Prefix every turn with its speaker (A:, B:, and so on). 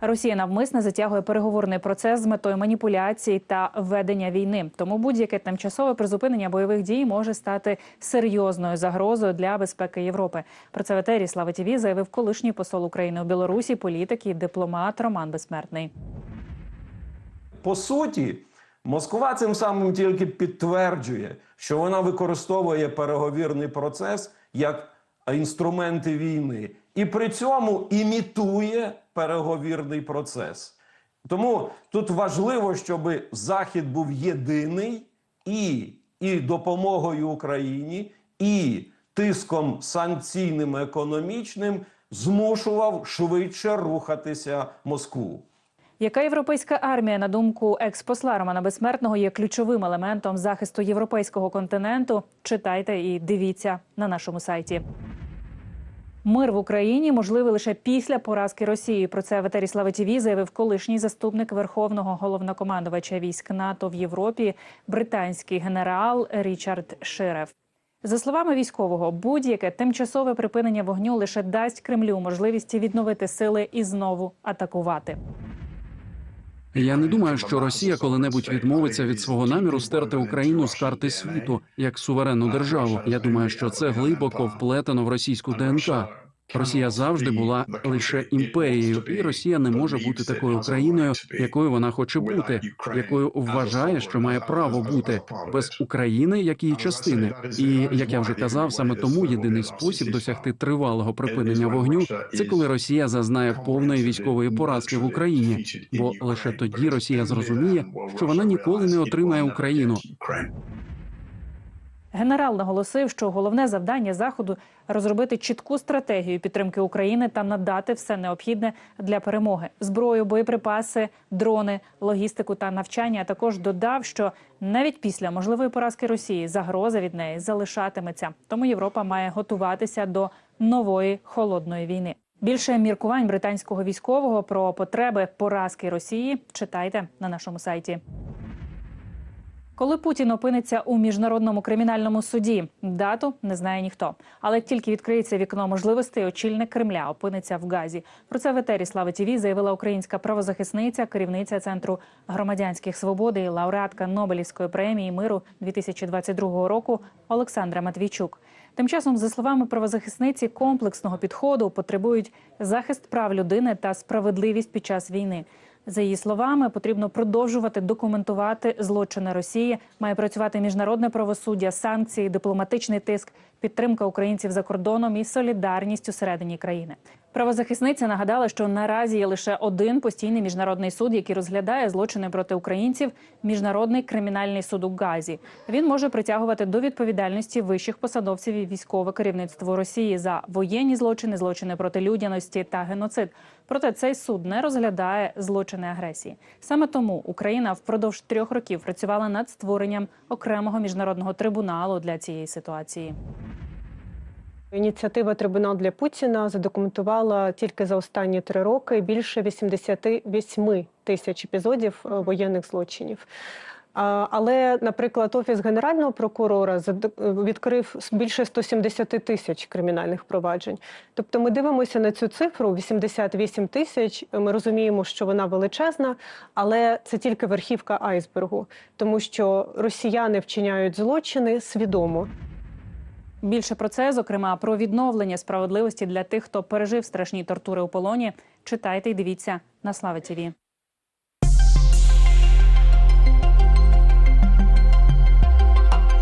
A: Росія навмисно затягує переговорний процес з метою маніпуляцій та ведення війни. Тому будь-яке тимчасове призупинення бойових дій може стати серйозною загрозою для безпеки Європи. Про це в етері Слава ТІВІ заявив колишній посол України у Білорусі, політик і дипломат Роман Безсмертний.
B: По суті, Москва цим самим тільки підтверджує, що вона використовує переговірний процес як інструменти війни, і при цьому імітує переговірний процес. Тому тут важливо, щоб Захід був єдиний і, і допомогою Україні, і тиском санкційним економічним змушував швидше рухатися Москву.
A: Яка європейська армія, на думку експосла Романа Безсмертного, є ключовим елементом захисту європейського континенту? Читайте і дивіться на нашому сайті. Мир в Україні можливий лише після поразки Росії. Про це в етері ТІВІ заявив колишній заступник верховного головнокомандувача військ НАТО в Європі, британський генерал Річард Ширев. За словами військового, будь-яке тимчасове припинення вогню лише дасть Кремлю можливість відновити сили і знову атакувати.
C: Я не думаю, що Росія коли-небудь відмовиться від свого наміру стерти Україну з карти світу як суверенну державу. Я думаю, що це глибоко вплетено в російську ДНК. Росія завжди була лише імперією, і Росія не може бути такою країною, якою вона хоче бути, якою вважає, що має право бути без України, як її частини. І як я вже казав, саме тому єдиний спосіб досягти тривалого припинення вогню це коли Росія зазнає повної військової поразки в Україні, бо лише тоді Росія зрозуміє, що вона ніколи не отримає Україну.
A: Генерал наголосив, що головне завдання заходу розробити чітку стратегію підтримки України та надати все необхідне для перемоги: зброю, боєприпаси, дрони, логістику та навчання. А також додав, що навіть після можливої поразки Росії загроза від неї залишатиметься. Тому Європа має готуватися до нової холодної війни. Більше міркувань британського військового про потреби поразки Росії читайте на нашому сайті. Коли Путін опиниться у міжнародному кримінальному суді, дату не знає ніхто. Але тільки відкриється вікно можливостей, очільник Кремля опиниться в Газі. Про це в етері Слави ТІВІ заявила українська правозахисниця, керівниця центру громадянських свобод і лауреатка Нобелівської премії миру 2022 року Олександра Матвійчук. Тим часом, за словами правозахисниці, комплексного підходу потребують захист прав людини та справедливість під час війни. За її словами, потрібно продовжувати документувати злочини Росії. Має працювати міжнародне правосуддя, санкції, дипломатичний тиск, підтримка українців за кордоном і солідарність усередині країни. Правозахисниця нагадала, що наразі є лише один постійний міжнародний суд, який розглядає злочини проти українців міжнародний кримінальний суд у Газі. Він може притягувати до відповідальності вищих посадовців і військове керівництво Росії за воєнні злочини, злочини проти людяності та геноцид. Проте цей суд не розглядає злочини агресії. Саме тому Україна впродовж трьох років працювала над створенням окремого міжнародного трибуналу для цієї ситуації.
D: Ініціатива Трибунал для Путіна задокументувала тільки за останні три роки більше 88 тисяч епізодів е, воєнних злочинів. Але, наприклад, офіс генерального прокурора відкрив більше 170 тисяч кримінальних проваджень. Тобто, ми дивимося на цю цифру 88 тисяч. Ми розуміємо, що вона величезна, але це тільки верхівка айсбергу, тому що росіяни вчиняють злочини свідомо.
A: Більше про це, зокрема, про відновлення справедливості для тих, хто пережив страшні тортури у полоні. Читайте і дивіться на Слава ТІВІ.